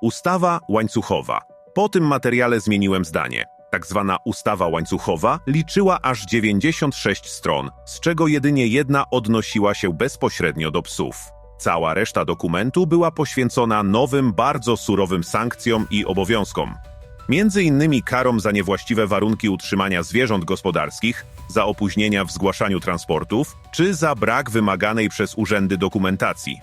Ustawa łańcuchowa. Po tym materiale zmieniłem zdanie. Tak zwana ustawa łańcuchowa liczyła aż 96 stron, z czego jedynie jedna odnosiła się bezpośrednio do psów. Cała reszta dokumentu była poświęcona nowym, bardzo surowym sankcjom i obowiązkom. Między innymi karom za niewłaściwe warunki utrzymania zwierząt gospodarskich, za opóźnienia w zgłaszaniu transportów, czy za brak wymaganej przez urzędy dokumentacji.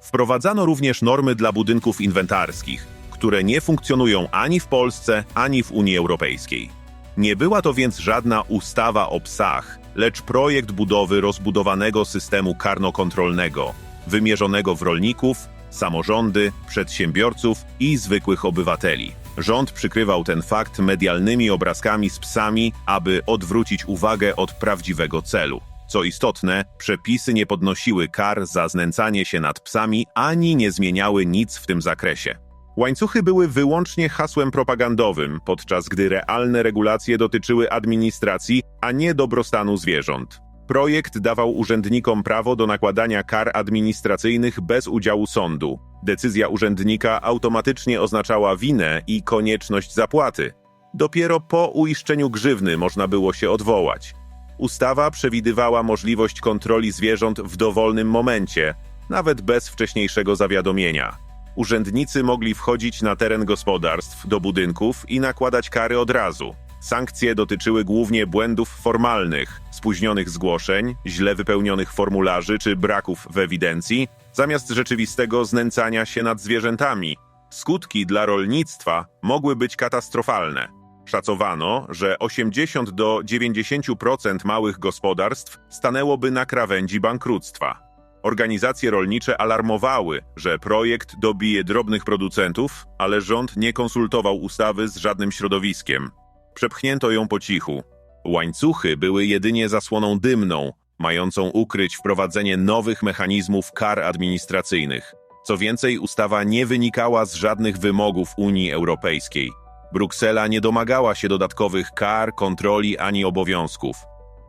Wprowadzano również normy dla budynków inwentarskich, które nie funkcjonują ani w Polsce, ani w Unii Europejskiej. Nie była to więc żadna ustawa o psach, lecz projekt budowy rozbudowanego systemu karnokontrolnego, wymierzonego w rolników, samorządy, przedsiębiorców i zwykłych obywateli. Rząd przykrywał ten fakt medialnymi obrazkami z psami, aby odwrócić uwagę od prawdziwego celu. Co istotne, przepisy nie podnosiły kar za znęcanie się nad psami ani nie zmieniały nic w tym zakresie. Łańcuchy były wyłącznie hasłem propagandowym, podczas gdy realne regulacje dotyczyły administracji, a nie dobrostanu zwierząt. Projekt dawał urzędnikom prawo do nakładania kar administracyjnych bez udziału sądu. Decyzja urzędnika automatycznie oznaczała winę i konieczność zapłaty. Dopiero po uiszczeniu grzywny można było się odwołać. Ustawa przewidywała możliwość kontroli zwierząt w dowolnym momencie, nawet bez wcześniejszego zawiadomienia. Urzędnicy mogli wchodzić na teren gospodarstw, do budynków i nakładać kary od razu. Sankcje dotyczyły głównie błędów formalnych, spóźnionych zgłoszeń, źle wypełnionych formularzy czy braków w ewidencji, zamiast rzeczywistego znęcania się nad zwierzętami. Skutki dla rolnictwa mogły być katastrofalne. Szacowano, że 80 do 90% małych gospodarstw stanęłoby na krawędzi bankructwa. Organizacje rolnicze alarmowały, że projekt dobije drobnych producentów, ale rząd nie konsultował ustawy z żadnym środowiskiem. Przepchnięto ją po cichu. Łańcuchy były jedynie zasłoną dymną, mającą ukryć wprowadzenie nowych mechanizmów kar administracyjnych. Co więcej, ustawa nie wynikała z żadnych wymogów Unii Europejskiej. Bruksela nie domagała się dodatkowych kar, kontroli ani obowiązków.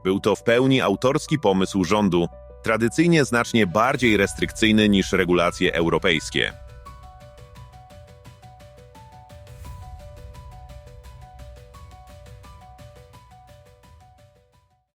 Był to w pełni autorski pomysł rządu, tradycyjnie znacznie bardziej restrykcyjny niż regulacje europejskie.